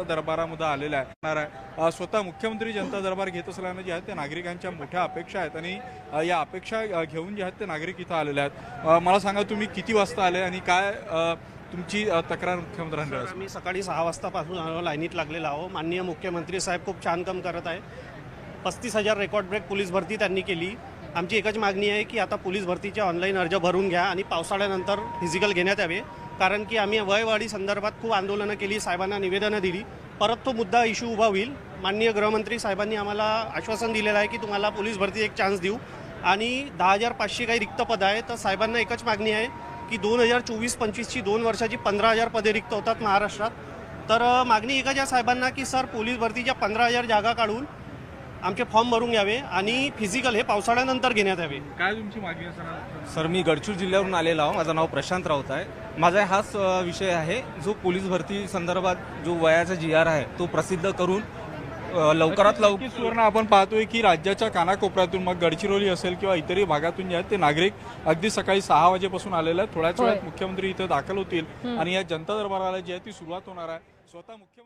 जनता दरबारामध्ये आलेला आहे. आहे स्वतः मुख्यमंत्री जनता दरबार घेत असल्यानं जे आहेत ते नागरिकांच्या मोठ्या अपेक्षा आहेत आणि या अपेक्षा घेऊन जे आहेत ते नागरिक इथं आलेले आहेत. मला सांगा तुम्ही किती वाजता आले आणि काय तुमची तक्रार मुख्यमंत्र्यांकडे सर, आम्ही सकाळी सहा वाजतापासून लाईनीत लागलेलो आहो. माननीय मुख्यमंत्री साहेब खूप छान काम करत आहे पस्तीस हजार रेकॉर्ड ब्रेक पोलीस भरती त्यांनी केली. आमची एकच मागणी आहे की आता पोलीस भरतीचे ऑनलाईन अर्ज भरून घ्या आणि पावसाळ्यानंतर फिजिकल घेण्यात यावे. कारण की आम्ही वयवाढी संदर्भात खूप आंदोलनं केली साहेबांना निवेदनं दिली. परत तो मुद्दा इश्यू उभा होईल. माननीय गृहमंत्री साहेबांनी आम्हाला आश्वासन दिलेलं आहे की तुम्हाला पोलीस भरती एक चान्स देऊ. आणि दहा हजार पाचशे काही रिक्त पदं आहे तर साहेबांना एकच मागणी आहे की दोन हजार चोवीस पंचवीसची दोन वर्षाची पंधरा हजार पदे रिक्त होतात महाराष्ट्रात. तर मागणी एकच आहे साहेबांना की सर पोलीस भरतीच्या पंधरा हजार जागा काढून आमचे फॉर्म भरून घ्यावे आणि फिजिकल हे पावसाळ्यानंतर घेण्यात यावे. काय तुमची मागणी असणार? सर मी गडचिरोली जिल्ह्यावरून आलेलो आहो. माझं नाव प्रशांत राऊत आहे. माझा हाच विषय आहे. जो पोलीस भरती संदर्भात जो वयाचा जी आर आहे तो प्रसिद्ध करून लवकरात लवकर सुवर्ण आपण पाहतोय की राज्याच्या कानाकोपऱ्यातून मग गडचिरोली असेल किंवा इतरही भागातून जे आहेत ते नागरिक अगदी सकाळी सहा वाजेपासून आलेले आहेत. थोड्याच वेळात मुख्यमंत्री इथं दाखल होतील आणि या जनता दरबाराला जी आहे ती सुरुवात होणार आहे. स्वतः मुख्यमंत्री